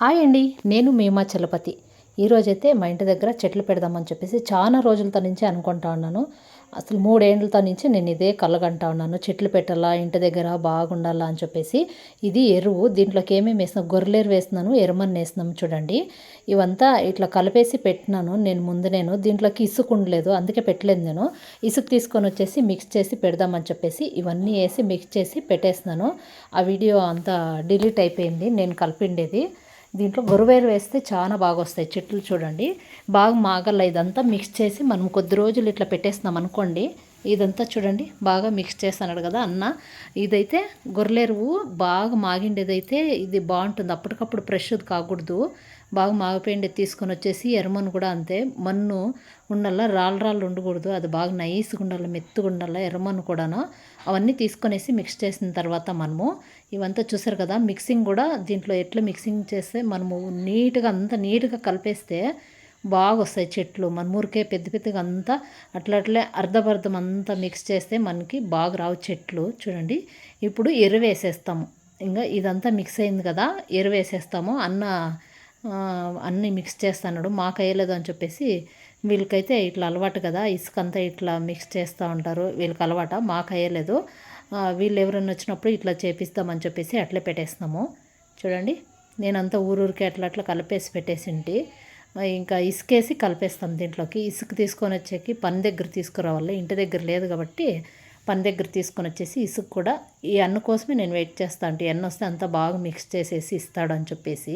Hi అండి నేను మేమా చలపతి. ఈరోజైతే మా ఇంటి దగ్గర చెట్లు పెడదామని చెప్పేసి చాలా రోజులతో నుంచి అనుకుంటా ఉన్నాను. అసలు మూడేండ్లతో నుంచి నేను ఇదే కలగంటా ఉన్నాను. చెట్లు పెట్టాలా ఇంటి దగ్గర బాగుండాలా అని చెప్పేసి ఇది ఎరువు. దీంట్లోకి ఏమేమి వేసినా గొర్రెలేరు వేస్తున్నాను ఎరుమని వేసినాము చూడండి. ఇవంతా ఇట్లా కలిపేసి పెట్టినాను. నేను ముందు నేను దీంట్లోకి ఇసుక ఉండలేదు అందుకే పెట్టలేదు నేను. ఇసుక తీసుకొని వచ్చేసి మిక్స్ చేసి పెడదామని చెప్పేసి ఇవన్నీ వేసి మిక్స్ చేసి పెట్టేసినాను ఆ వీడియో అంతా డిలీట్ అయిపోయింది నేను కలిపిండేది. దీంట్లో గొరువేరు వేస్తే చాలా బాగా వస్తాయి చెట్లు చూడండి. బాగా మాగల్ల ఇదంతా మిక్స్ చేసి మనం కొద్ది రోజులు ఇట్లా పెట్టేస్తున్నాం అనుకోండి. ఇదంతా చూడండి బాగా మిక్స్ చేస్తున్నాడు కదా అన్న. ఇదైతే గొర్రెరువు బాగా మాగిండేదైతే ఇది బాగుంటుంది. అప్పటికప్పుడు ఫ్రెష్ కాకూడదు. బాగా మాగిపోయింది తీసుకొని వచ్చేసి ఎర్రమన్ను కూడా అంతే. మన్ను ఉండాల రాళ్ళు రాళ్ళు ఉండకూడదు. అది బాగా నైస్గా ఉండాలి మెత్తగా ఉండాలి ఎర్రమన్ను కూడాను. అవన్నీ తీసుకొనేసి మిక్స్ చేసిన తర్వాత మనము ఇవంతా చూసారు కదా మిక్సింగ్ కూడా దీంట్లో ఎట్లా మిక్సింగ్ చేస్తే మనము నీట్గా అంతా నీట్గా కలిపేస్తే బాగా వస్తాయి చెట్లు. మన ఊరికే పెద్ద పెద్దగా అంతా అట్లా అట్లే అర్ధపర్ధం అంతా మిక్స్ చేస్తే మనకి బాగా రావు చెట్లు. చూడండి ఇప్పుడు ఎరువు వేసేస్తాము ఇంకా ఇదంతా మిక్స్ అయింది కదా ఎరువు వేసేస్తాము అన్న అన్నీ మిక్స్ చేస్తాడు మాకు వేయలేదు అని చెప్పేసి వీళ్ళకైతే ఇట్లా అలవాటు కదా ఇసుక అంతా ఇట్లా మిక్స్ చేస్తూ ఉంటారు. వీళ్ళకి అలవాట? మాకు వేయలేదు వీళ్ళు ఎవరైనా వచ్చినప్పుడు ఇట్లా చేపిస్తామని చెప్పేసి అట్లే పెట్టేస్తాము చూడండి నేనంతా ఊరూరికే అట్లా అట్లా కలిపేసి పెట్టేసింటి. ఇంకా ఇసుకేసి కలిపేస్తాం దీంట్లోకి. ఇసుక తీసుకొని వచ్చేకి పని దగ్గర తీసుకురావాలి. ఇంటి దగ్గర లేదు కాబట్టి పని దగ్గర తీసుకొని వచ్చేసి ఇసుక కూడా ఈ అన్న కోసమే నేను వెయిట్ చేస్తాను అంటే ఎన్న వస్తే అంతా బాగా మిక్స్ చేసేసి ఇస్తాడు అని చెప్పేసి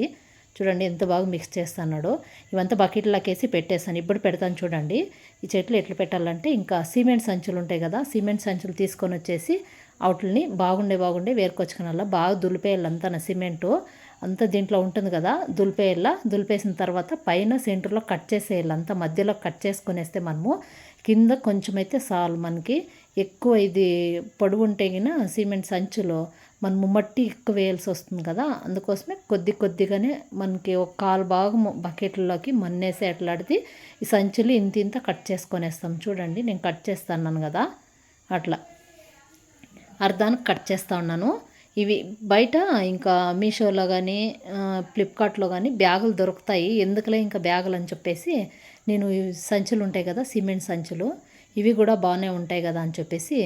చూడండి ఎంత బాగా మిక్స్ చేస్తున్నాడో. ఇవంతా బకెట్లోకి వేసి పెట్టేస్తాను ఇప్పుడు పెడతాను చూడండి. ఈ చెట్లు ఎట్లా పెట్టాలంటే ఇంకా సిమెంట్ సంచులు ఉంటాయి కదా సిమెంట్ సంచులు తీసుకొని వచ్చేసి వాటిని బాగుండే బాగుండే వేరుకొచ్చుకున్న బాగా దులిపేయాలంతా సిమెంటు. అంతా దీంట్లో ఉంటుంది కదా దులిపేయాల? దులిపేసిన తర్వాత పైన సెంటర్లో కట్ చేసేయాలి. అంతా మధ్యలో కట్ చేసుకునేస్తే మనము కింద కొంచెం అయితే చాలు మనకి. ఎక్కువ ఇది పొడుగు ఉంటే గిన సిమెంట్ సంచులో మనము మట్టి ఎక్కువ వేయాల్సి వస్తుంది కదా అందుకోసమే కొద్ది కొద్దిగానే మనకి ఒక కాలు భాగం బకెట్లలోకి మన్నేసి అట్లాడితే ఈ సంచులు ఇంత ఇంత కట్ చేసుకొనేస్తాం. చూడండి నేను కట్ చేస్తాను కదా అట్లా. అర్ధానికి కట్ చేస్తూ ఉన్నాను. ఇవి బయట ఇంకా మీషోలో కానీ ఫ్లిప్కార్ట్లో కానీ బ్యాగులు దొరుకుతాయి. ఎందుకులే ఇంకా బ్యాగులు అని చెప్పేసి నేను సంచులు ఉంటాయి కదా సిమెంట్ సంచులు ఇవి కూడా బాగానే ఉంటాయి కదా అని చెప్పేసి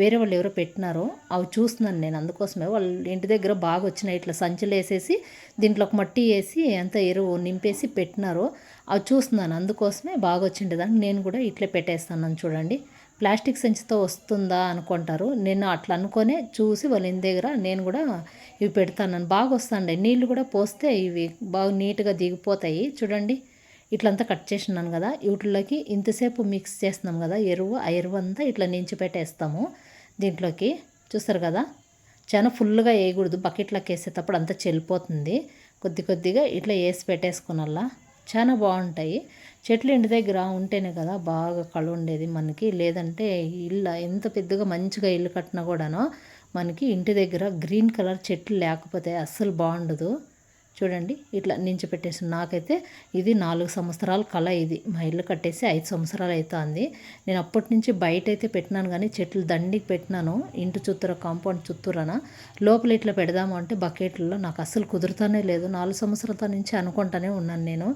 వేరే వాళ్ళు ఎవరో పెట్టినారు అవి చూస్తున్నాను నేను అందుకోసమే. వాళ్ళు ఇంటి దగ్గర బాగా వచ్చినాయి. ఇట్లా సంచులు వేసేసి దీంట్లో ఒక మట్టి వేసి అంత ఎరువు నింపేసి పెట్టినారు అవి చూస్తున్నాను. అందుకోసమే బాగా వచ్చిండేదాన్ని నేను కూడా ఇట్లే పెట్టేస్తాను చూడండి. ప్లాస్టిక్ సంచితో వస్తుందా అనుకుంటారు. నేను అట్లా అనుకొనే చూసి వాళ్ళ ఇంటి దగ్గర నేను కూడా ఇవి పెడతాను. బాగా వస్తాండే. నీళ్ళు కూడా పోస్తే ఇవి బాగా నీట్గా దిగిపోతాయి. చూడండి. ఇట్లంతా కట్ చేసినాను కదా వీటిలోకి ఇంతసేపు మిక్స్ చేస్తున్నాం కదా ఎరువు ఆ ఎరువు అంతా ఇట్లా నించి పెట్టేస్తాము దీంట్లోకి. చూస్తారు కదా చాలా ఫుల్గా వేయకూడదు బకెట్లోకి వేసేటప్పుడు అంతా చెల్లిపోతుంది. కొద్ది కొద్దిగా ఇట్లా వేసి పెట్టేసుకున్నల్లా చాలా బాగుంటాయి. చెట్లు ఇంటి దగ్గర ఉంటేనే కదా బాగా కళ ఉండేది మనకి. లేదంటే ఇల్లు ఎంత పెద్దగా మంచిగా ఇల్లు కట్టినా కూడాను మనకి ఇంటి దగ్గర గ్రీన్ కలర్ చెట్లు లేకపోతే అస్సలు బాగుండదు. చూడండి ఇట్లా నించి పెట్టేసి నాకైతే ఇది నాలుగు సంవత్సరాల కళ ఇది. మా ఇల్లు కట్టేసి ఐదు సంవత్సరాలు అవుతుంది నేను అప్పటి నుంచి బయట అయితే పెట్టినాను కానీ చెట్లు దండికి పెట్టినాను. ఇంటి చుత్తూర కాంపౌండ్ చుత్తూరన. లోపల ఇట్లా పెడదాము అంటే బకెట్లలో నాకు అస్సలు కుదురుతానే లేదు. నాలుగు సంవత్సరాల నుంచి అనుకుంటానే ఉన్నాను నేను.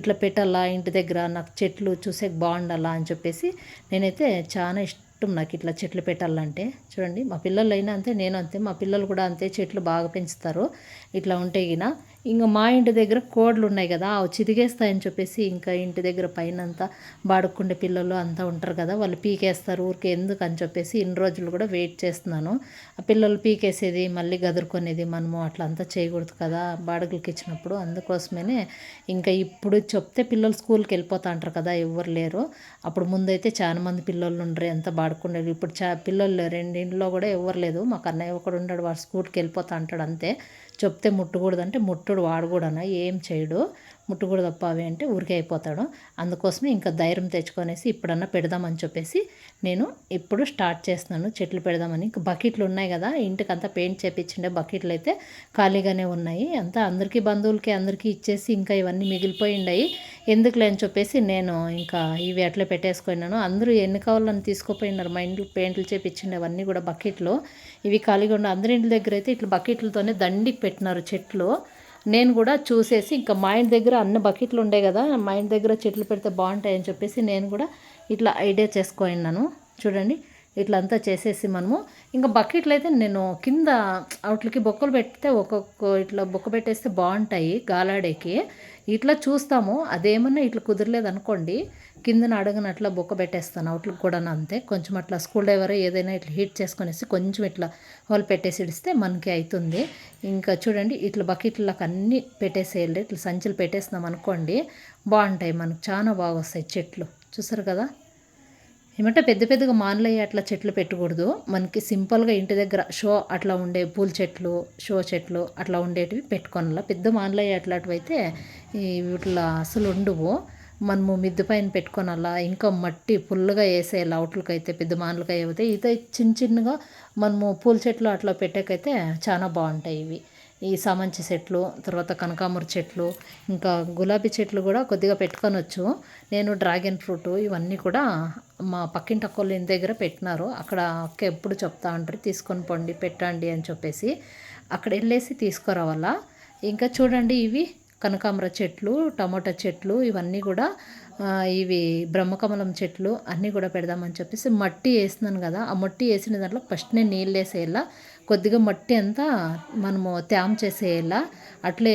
ఇట్లా పెట్టాలా ఇంటి దగ్గర నాకు చెట్లు చూసే బాగుండాలా అని చెప్పేసి నేనైతే చాలా ఇష్టం ఇష్టం నాకు ఇట్లా చెట్లు పెట్టాలంటే. చూడండి మా పిల్లలు అయినా అంతే నేను అంతే మా పిల్లలు కూడా అంతే చెట్లు బాగా పెంచుతారు. ఇట్లా ఉంటే గిన ఇంకా మా ఇంటి దగ్గర కోడ్లు ఉన్నాయి కదా అవి చితికేస్తాయని చెప్పేసి ఇంకా ఇంటి దగ్గర పైన అంతా బాడుకుండే పిల్లలు అంతా ఉంటారు కదా వాళ్ళు పీకేస్తారు ఊరికే ఎందుకు అని చెప్పేసి ఇన్ని రోజులు కూడా వెయిట్ చేస్తున్నాను. ఆ పిల్లలు పీకేసేది మళ్ళీ గదురుకునేది మనము అట్లా అంతా చేయకూడదు కదా బాడుగులకి ఇచ్చినప్పుడు. అందుకోసమే ఇంకా ఇప్పుడు చెప్తే పిల్లలు స్కూల్కి వెళ్ళిపోతా అంటారు కదా ఎవరు లేరు. అప్పుడు ముందైతే చాలా మంది పిల్లలు ఉండరు ఎంత బాడుకుండేది ఇప్పుడు చా పిల్లలు రెండింటిలో కూడా ఎవరు లేదు. మాకు అన్నయ్య ఒకడు ఉన్నాడు వాడు స్కూల్కి వెళ్ళిపోతా అంటాడు అంతే. చెప్తే ముట్టకూడదు అంటే ముట్టుడు వాడు కూడా ఏం చేయడు. ముట్టుకూడదు తప్ప అవి అంటే ఊరికే అయిపోతాడు. అందుకోసమే ఇంకా ధైర్యం తెచ్చుకొనేసి ఇప్పుడన్నా పెడదామని చెప్పేసి నేను ఇప్పుడు స్టార్ట్ చేస్తున్నాను. చెట్లు పెడదామని. ఇంకా బకెట్లు ఉన్నాయి కదా ఇంటికి అంతా పెయింట్ చేపించిండే బకెట్లు అయితే ఖాళీగానే ఉన్నాయి. అంతా అందరికీ బంధువులకి అందరికీ ఇచ్చేసి ఇంకా ఇవన్నీ మిగిలిపోయిండాయి ఎందుకులే అని చెప్పేసి నేను ఇంకా ఇవి అట్లా పెట్టేసుకున్నాను. అందరూ ఎన్ని కావాలని తీసుకుపోయినారు మా ఇంట్లో పెయింట్లు చేపించిండేవన్నీ కూడా బకెట్లు. ఇవి ఖాళీగా ఉండే అందరి ఇంటి దగ్గర అయితే ఇట్లా బకెట్లతోనే దండికి పెట్టినారు చెట్లు. నేను కూడా చూసేసి ఇంకా మా ఇంటి దగ్గర అన్ని బకెట్లు ఉండే కదా మా ఇంటి దగ్గర చెట్లు పెడితే బాగుంటాయని చెప్పేసి నేను కూడా ఇట్లా ఐడియా చేసుకున్నాను చూడండి. ఇట్లా అంతా చేసేసి మనము. ఇంకా బకెట్లు అయితే నేను కింద వాటికి బొక్కలు పెడితే ఒక్కొక్క ఇట్లా బొక్క పెట్టేస్తే బాగుంటాయి గాలాడేకి. ఇట్లా చూస్తాము. అదేమన్నా ఇట్లా కుదరలేదు అనుకోండి కిందన అడగనట్లా బొక్క పెట్టేస్తాను. అవుట్లకు కూడా అంతే. కొంచెం అట్లా స్కూల్ డ్రైవర్ ఏదైనా ఇట్లా హీట్ చేసుకునేసి కొంచెం ఇట్లా హోల్ పెట్టేసి ఇడిస్తే మనకి అవుతుంది ఇంకా చూడండి ఇట్లా బకెట్లకు అన్నీ పెట్టేసేయాలి. ఇట్లా సంచులు పెట్టేస్తున్నాం అనుకోండి బాగుంటాయి మనకు. చాలా బాగా వస్తాయి చెట్లు. చూసారు కదా? ఏమంటే పెద్ద పెద్దగా మానలయ్య అట్లా చెట్లు పెట్టకూడదు. మనకి సింపుల్గా ఇంటి దగ్గర షో అట్లా ఉండే పూల చెట్లు షో చెట్లు అట్లా ఉండేటివి పెట్టుకోనలా. పెద్ద మానలయ్య అట్లాంటివైతే ఇట్లా అసలు ఉండవు. మనము మిద్దె పైన పెట్టుకోనలా ఇంకా మట్టి పుల్లగా వేసే లౌట్లకైతే అయితే పెద్ద మానలకి అయితే ఇది చిన్న చిన్నగా మనము పూల చెట్లు అట్లా పెట్టకైతే చాలా బాగుంటాయి ఇవి. ఈ సామంచి చెట్లు తర్వాత కనకాంబర చెట్లు ఇంకా గులాబీ చెట్లు కూడా కొద్దిగా పెట్టుకొనొచ్చు. నేను డ్రాగన్ ఫ్రూట్ ఇవన్నీ కూడా మా పక్కింటి అక్కోళ్ళ ఇంటి దగ్గర పెట్టినారు. అక్కడ అక్క ఎప్పుడు చెప్తా ఉంటారు తీసుకొని పండి పెట్టండి అని చెప్పేసి. అక్కడ వెళ్ళేసి తీసుకురావాలా. ఇంకా చూడండి ఇవి కనకాంబర చెట్లు టమాటా చెట్లు ఇవన్నీ కూడా ఇవి బ్రహ్మకమలం చెట్లు అన్నీ కూడా పెడదామని చెప్పేసి మట్టి వేసినాను కదా. ఆ మట్టి వేసిన దాంట్లో ఫస్ట్ నేను నీళ్ళు వేసేలా కొద్దిగా మట్టి అంతా మనము తేమ చేసేయాల అట్లే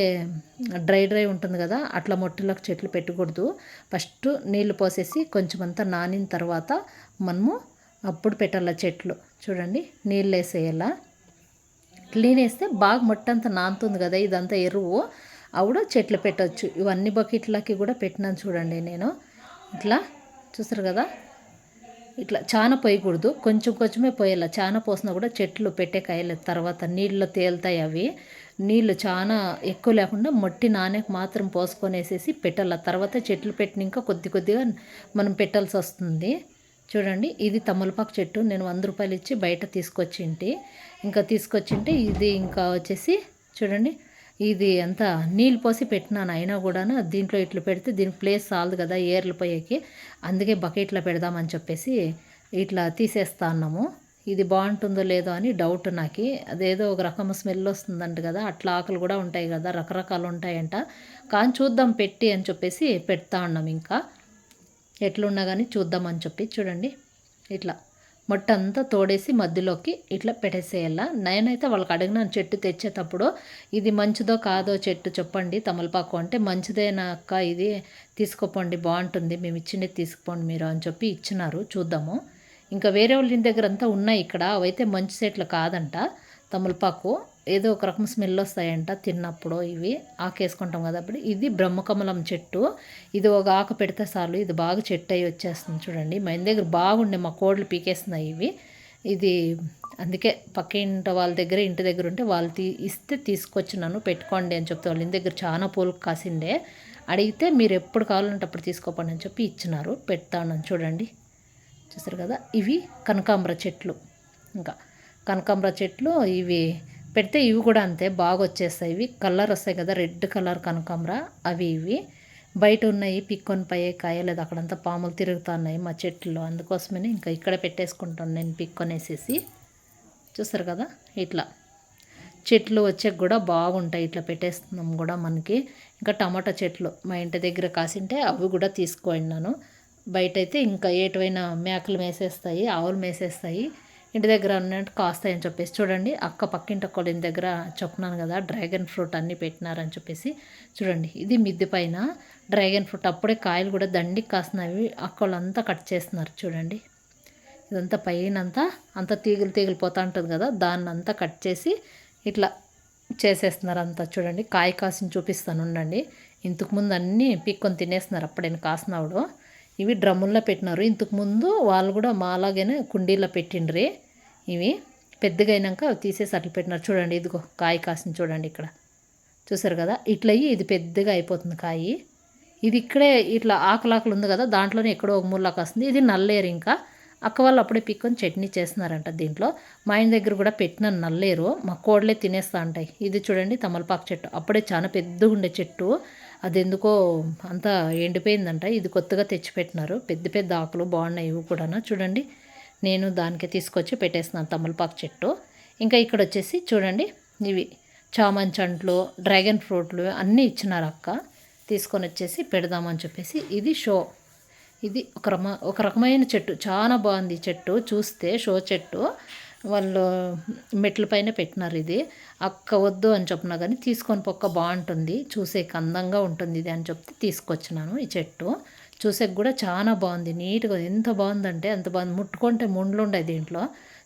డ్రై డ్రై ఉంటుంది కదా అట్లా మట్టిలోకి చెట్లు పెట్టకూడదు. ఫస్ట్ నీళ్ళు పోసేసి కొంచెం అంతా నానిన తర్వాత మనము అప్పుడు పెట్టాల చెట్లు. చూడండి నీళ్ళు వేసేయాల క్లీన్ వేస్తే బాగా మట్టి అంతా నానుతుంది కదా ఇదంతా ఎరువు. అప్పుడు చెట్లు పెట్టవచ్చు ఇవన్నీ బకెట్లకి కూడా పెట్టినాను చూడండి నేను. ఇట్లా చూసారు కదా ఇట్లా చాలా పోయకూడదు. కొంచెం కొంచెమే పోయాలి. చాలా పోసినా కూడా చెట్లు పెట్టే కాయలు తర్వాత నీళ్ళు తేలుతాయి అవి. నీళ్ళు చాలా ఎక్కువ లేకుండా మట్టి నానేకి మాత్రం పోసుకొనేసేసి పెట్టాలి. తర్వాత చెట్లు పెట్టిన ఇంకా కొద్ది కొద్దిగా మనం పెట్టాల్సి వస్తుంది. చూడండి ఇది తమలపాకు చెట్టు. నేను వంద రూపాయలు ఇచ్చి బయట తీసుకొచ్చింటి. ఇంకా తీసుకొచ్చింటే ఇది ఇంకా వచ్చేసి చూడండి ఇది అంతా నీళ్ళు పోసి పెట్టినాను అయినా కూడా దీంట్లో ఇట్లా పెడితే దీనికి ప్లేస్ చాలదు కదా ఏర్లు పోయేకి. అందుకే బకెట్లో పెడదామని చెప్పేసి ఇట్లా తీసేస్తా అన్నాము. ఇది బాగుంటుందో లేదో అని డౌట్ నాకు. అదేదో ఒక రకం స్మెల్ వస్తుందంట కదా అట్లా ఆకులు కూడా ఉంటాయి కదా రకరకాలు ఉంటాయంట. కానీ చూద్దాం పెట్టి అని చెప్పేసి పెడతా ఉన్నాం ఇంకా. ఎట్లున్నా కానీ చూద్దామని చెప్పి చూడండి. ఇట్లా. మొట్టంతా తోడేసి మధ్యలోకి ఇట్లా పెట్టేసేయాలా? నేనైతే వాళ్ళకి అడిగినాను చెట్టు తెచ్చేటప్పుడు ఇది మంచిదో కాదో చెట్టు చెప్పండి తమలపాకు అంటే మంచిదేనా అక్క? ఇది తీసుకోపోండి బాగుంటుంది మేము ఇచ్చిండే తీసుకుపోండి మీరు అని చెప్పి ఇచ్చినారు చూద్దాము. ఇంకా వేరే వాళ్ళ ఇంటి దగ్గర అంతా ఉన్నాయి ఇక్కడ అవైతే మంచి చెట్లు కాదంట. తమలపాకు ఏదో ఒక రకం స్మెల్ వస్తాయంట తిన్నప్పుడు ఇవి ఆకేసుకుంటాం కదా అప్పుడు. ఇది బ్రహ్మకమలం చెట్టు. ఇది ఒక ఆకు పెడితే చాలు. ఇది బాగా చెట్టు అయ్యి వచ్చేస్తుంది చూడండి. మా ఇంటి దగ్గర బాగుండే మా కోళ్ళు పీకేస్తున్నాయి ఇవి. ఇది అందుకే పక్క ఇంటి వాళ్ళ దగ్గర ఇంటి దగ్గర ఉంటే వాళ్ళు తీ ఇస్తే తీసుకొచ్చినాను పెట్టుకోండి అని చెప్తే వాళ్ళ. ఇంటి దగ్గర చాలా పూలు కాసిండే. అడిగితే మీరు ఎప్పుడు కావాలంటే అప్పుడు తీసుకోపండి అని చెప్పి ఇచ్చినారు. పెడతాను చూడండి. చూసారు కదా? ఇవి కనకాంబర చెట్లు. ఇంకా కనకాంబర చెట్లు ఇవి పెడితే ఇవి కూడా అంతే బాగా వచ్చేస్తాయి ఇవి కలర్ వస్తాయి కదా రెడ్ కలర్ కనకాంబర. అవి ఇవి. బయట ఉన్నాయి పిక్కొని పై కాయలేదు అక్కడంతా పాములు తిరుగుతున్నాయి మా చెట్లు అందుకోసమని ఇంకా ఇక్కడ పెట్టేసుకుంటాను నేను పిక్కొనేసేసి. చూస్తారు కదా ఇట్లా. చెట్లు వచ్చే కూడా బాగుంటాయి ఇట్లా పెట్టేస్తున్నాం కూడా మనకి. ఇంకా టమాటా చెట్లు మా ఇంటి దగ్గర కాసింటే అవి కూడా తీసుకోండి బయట అయితే ఇంకా ఏటువైనా మేకలు మేసేస్తాయి ఆవులు మేసేస్తాయి. ఇంటి దగ్గర ఉన్నట్టు కాస్తాయని చెప్పేసి చూడండి. అక్క పక్కింటి అక్క ఇంటి దగ్గర చెప్తున్నాను కదా డ్రాగన్ ఫ్రూట్ అన్నీ పెట్టినారని చెప్పేసి చూడండి. ఇది మిద్దె పైన డ్రాగన్ ఫ్రూట్. అప్పుడే కాయలు కూడా దండికి కాసినవి అక్క కట్ చేస్తున్నారు చూడండి. ఇదంతా పైన అంతా అంతా తీగలు తీగలు పోతా ఉంటుంది కదా దాన్ని అంతా కట్ చేసి ఇట్లా చేసేస్తున్నారు అంతా చూడండి. కాయ కాసిన చూపిస్తాను ఉండండి. ఇంతకుముందు అన్నీ పీక్కొని తినేస్తున్నారు అప్పుడైనా కాసినప్పుడు. ఇవి డ్రమ్ముల్లో పెట్టినారు. ఇంతకుముందు వాళ్ళు కూడా మాలాగనే కుండీలో పెట్టిండ్రి. ఇవి పెద్దగా అయినాక తీసేసి అట్లా పెట్టినారు. చూడండి ఇదిగో కాయ కాసింది చూడండి ఇక్కడ. చూసారు కదా? ఇట్లా ఇది పెద్దగా అయిపోతుంది కాయి. ఇది ఇక్కడే ఇట్లా ఆకలాకలు ఉంది కదా దాంట్లోనే ఎక్కడో ఒక మూలలా వస్తుంది ఇది నల్లేరు ఇంకా. అక్క వాళ్ళు అప్పుడే పిక్కొని చట్నీ చేస్తున్నారంట దీంట్లో. మా ఆయన దగ్గర కూడా పెట్టిన నల్లేరు మా కోడలే తినేస్తా ఉంటాయి ఇది చూడండి తమలపాకు చెట్టు. అప్పుడే చాలా పెద్దగా ఉండే చెట్టు. అది ఎందుకో అంతా ఎండిపోయిందంట. ఇది కొత్తగా తెచ్చిపెట్టినారు. పెద్ద పెద్ద ఆకులు బాగున్నాయి ఇవి కూడా చూడండి నేను దానికి తీసుకొచ్చి పెట్టేస్తున్నాను తమలపాకు చెట్టు. ఇంకా ఇక్కడ వచ్చేసి చూడండి ఇవి చామంచంట్లు డ్రాగన్ ఫ్రూట్లు అన్నీ ఇచ్చినారు అక్క. తీసుకొని వచ్చేసి పెడదామని చెప్పేసి ఇది షో. ఇది ఒక రమ ఒక రకమైన చెట్టు. చాలా బాగుంది చెట్టు. చూస్తే షో చెట్టు. వాళ్ళు మెట్ల పైన పెట్టినారు ఇది. అక్క వద్దు అని చెప్పినా కానీ తీసుకొని పొక్క బాగుంటుంది. చూసేకి అందంగా ఉంటుంది ఇది అని చెప్తే తీసుకొచ్చినాను ఈ చెట్టు. చూసేకి కూడా చాలా బాగుంది. నీట్గా ఎంత బాగుందంటే అంత బాగుంది. ముట్టుకుంటే ముండ్లుండే దీంట్లో.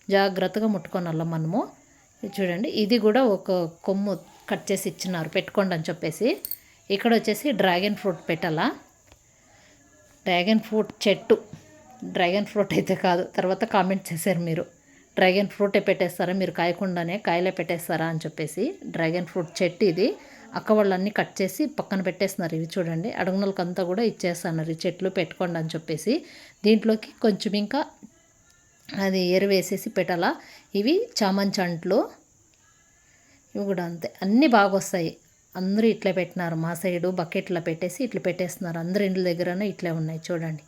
జాగ్రత్తగా ముట్టుకోనాల మనము. చూడండి. ఇది కూడా ఒక కొమ్ము కట్ చేసి ఇచ్చినారు. పెట్టుకోండి అని చెప్పేసి. ఇక్కడ వచ్చేసి డ్రాగన్ ఫ్రూట్ పెట్టాలా? డ్రాగన్ ఫ్రూట్ చెట్టు. డ్రాగన్ ఫ్రూట్ అయితే కాదు. తర్వాత కామెంట్ చేశారు మీరు. డ్రాగన్ ఫ్రూటే పెట్టేస్తారా? మీరు కాయకుండానే కాయలే పెట్టేస్తారా అని చెప్పేసి. డ్రాగన్ ఫ్రూట్ చెట్టు ఇది. అక్క వాళ్ళన్నీ కట్ చేసి పక్కన పెట్టేస్తున్నారు. ఇవి చూడండి. అడుగునలకంతా కూడా ఇచ్చేస్తున్నారు. ఈ చెట్లు పెట్టుకోండి అని చెప్పేసి. దీంట్లోకి కొంచెం ఇంకా అది ఎరువేసేసి పెట్టాల పెట్టాలా? ఇవి చామంతి అంట్లు ఇవి కూడా అంతే. అన్నీ బాగా వస్తాయి. అందరూ ఇట్లే పెట్టినారు. మా సైడు బకెట్లో పెట్టేసి ఇట్లా పెట్టేస్తున్నారు. అందరు ఇండ్ల దగ్గరనే ఇట్లే ఉన్నాయి. చూడండి.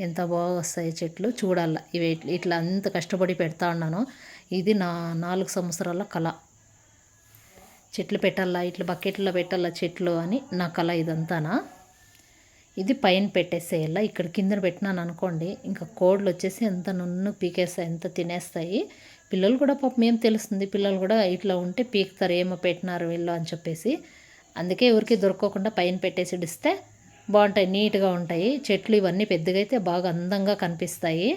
ఎంత బాగా వస్తాయి చెట్లు. చూడాల. ఇవి ఇట్లా అంత కష్టపడి పెడతా ఉన్నాను. ఇది నా నాలుగు సంవత్సరాల కళ. చెట్లు పెట్టాలా ఇట్లా బకెట్లో పెట్టాలా చెట్లు అని నా కళ ఇదంతానా? ఇది పైన పెట్టేసేయాల ఇక్కడ కింద పెట్టినాను అనుకోండి ఇంకా కోళ్ళు వచ్చేసి ఎంత నున్ను పీకేస్తాయి ఎంత తినేస్తాయి. పిల్లలు కూడా పాపం ఏం తెలుస్తుంది? పిల్లలు కూడా ఇట్లా ఉంటే పీకుతారు ఏమో పెట్టినారు వీళ్ళు అని చెప్పేసి. అందుకే ఎవరికి దొరకకుండా పైన పెట్టేసి ఇస్తే బాగుంటాయి నీట్గా ఉంటాయి. చెట్లు ఇవన్నీ పెద్దగా అయితే బాగా అందంగా కనిపిస్తాయి.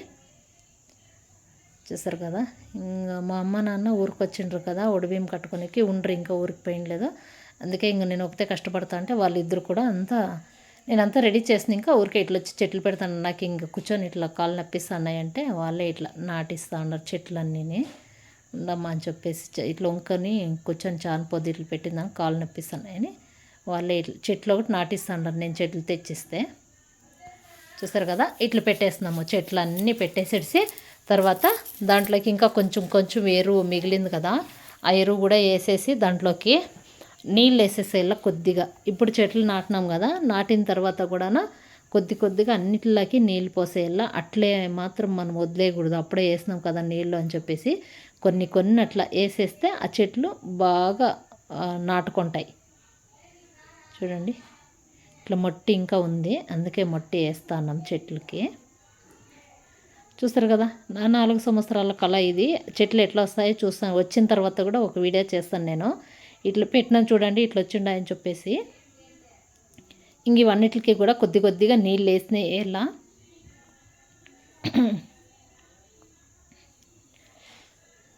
చూసారు కదా. ఇంకా మా అమ్మ నాన్న ఊరికి వచ్చిండ్రు కదా ఒడిబియ్యం కట్టుకునేకి ఉండ్రు ఇంకా ఊరికి పోయిండలేదు అందుకే ఇంక నేను ఒకతే కష్టపడతా అంటే వాళ్ళిద్దరు కూడా అంతా నేనంతా రెడీ చేసిన ఇంకా ఊరికే ఇట్లా వచ్చి చెట్లు పెడతాను. నాకు ఇంక కూర్చొని ఇట్లా కాళ్ళు నప్పిస్తున్నాయి వాళ్ళే ఇట్లా నాటిస్తూ ఉన్నారు చెట్లన్నీ ఉండమ్మా అని చెప్పేసి ఇట్లా వంకని కూర్చొని చాని పొద్దు ఇట్లా పెట్టిందా కాళ్ళు నప్పిస్తున్నాయని వాళ్ళే ఇట్లా చెట్లు ఒకటి నాటిస్తూ ఉన్నారు. నేను చెట్లు తెచ్చిస్తే. చూస్తారు కదా ఇట్లా పెట్టేస్తున్నాము చెట్లు అన్నీ పెట్టేసేసి తర్వాత దాంట్లోకి ఇంకా కొంచెం కొంచెం ఎరువు మిగిలింది కదా ఆ ఎరువు కూడా వేసేసి దాంట్లోకి నీళ్ళు వేసేసేలా కొద్దిగా. ఇప్పుడు చెట్లు నాటినాం కదా నాటిన తర్వాత కూడా కొద్ది కొద్దిగా అన్నిటిలోకి నీళ్ళు పోసేయాల అట్లే మాత్రం మనం వదిలేయకూడదు. అప్పుడే వేసినాం కదా నీళ్ళు అని చెప్పేసి కొన్ని కొన్ని అట్లా వేసేస్తే ఆ చెట్లు బాగా నాటుకుంటాయి. చూడండి. ఇట్లా మట్టి ఇంకా ఉంది. అందుకే మట్టి వేస్తాను చెట్లకి. చూస్తారు కదా నా నాలుగు సంవత్సరాల కళ ఇది. చెట్లు ఎట్లా వస్తాయో చూస్తాను. వచ్చిన తర్వాత కూడా ఒక వీడియో చేస్తాను నేను. ఇట్లా పెట్టినాను చూడండి ఇట్లా వచ్చిండాయని చెప్పేసి. ఇంక ఇవన్నిటికి కూడా కొద్ది కొద్దిగా నీళ్ళు వేసినాయి ఎలా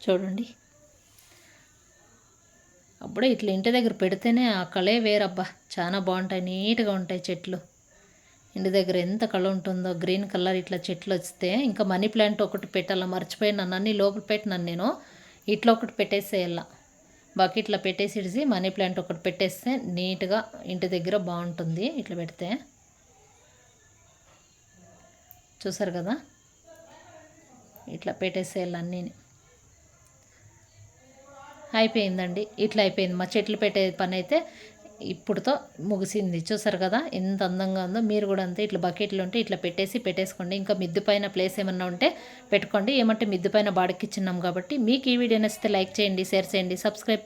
చూడండి. అప్పుడే ఇట్లా ఇంటి దగ్గర పెడితేనే ఆ కళే వేరబ్బా. చాలా బాగుంటాయి నీట్గా ఉంటాయి చెట్లు. ఇంటి దగ్గర ఎంత కళ ఉంటుందో గ్రీన్ కలర్ ఇట్లా చెట్లు వస్తే ఇంకా మనీ ప్లాంట్ ఒకటి పెట్టాలా మర్చిపోయినాను అన్నీ లోపల పెట్టినాను నేను. ఇట్లా ఒకటి పెట్టేసేయాల. బకెట్లో పెట్టేసి మనీ ప్లాంట్ ఒకటి పెట్టేస్తే నీట్గా ఇంటి దగ్గర బాగుంటుంది ఇట్లా పెడితే. చూసారు కదా? ఇట్లా పెట్టేసేయాలి అన్నీ అయిపోయిందండి. ఇట్లా అయిపోయింది. మా చెట్లు పెట్టే పని అయితే ఇప్పుడుతో ముగిసింది. చూసారు కదా? ఎంత అందంగా ఉందో. మీరు కూడా అంతే ఇట్లా బకెట్లు ఉంటే ఇట్లా పెట్టేసి పెట్టేసుకోండి. ఇంకా మిద్దు పైన ప్లేస్ ఏమన్నా ఉంటే పెట్టుకోండి. ఏమంటే మిద్దు పైన బాడకిచ్చున్నాం కాబట్టి మీకు ఈ వీడియో నచ్చితే లైక్ చేయండి షేర్ చేయండి సబ్స్క్రైబ్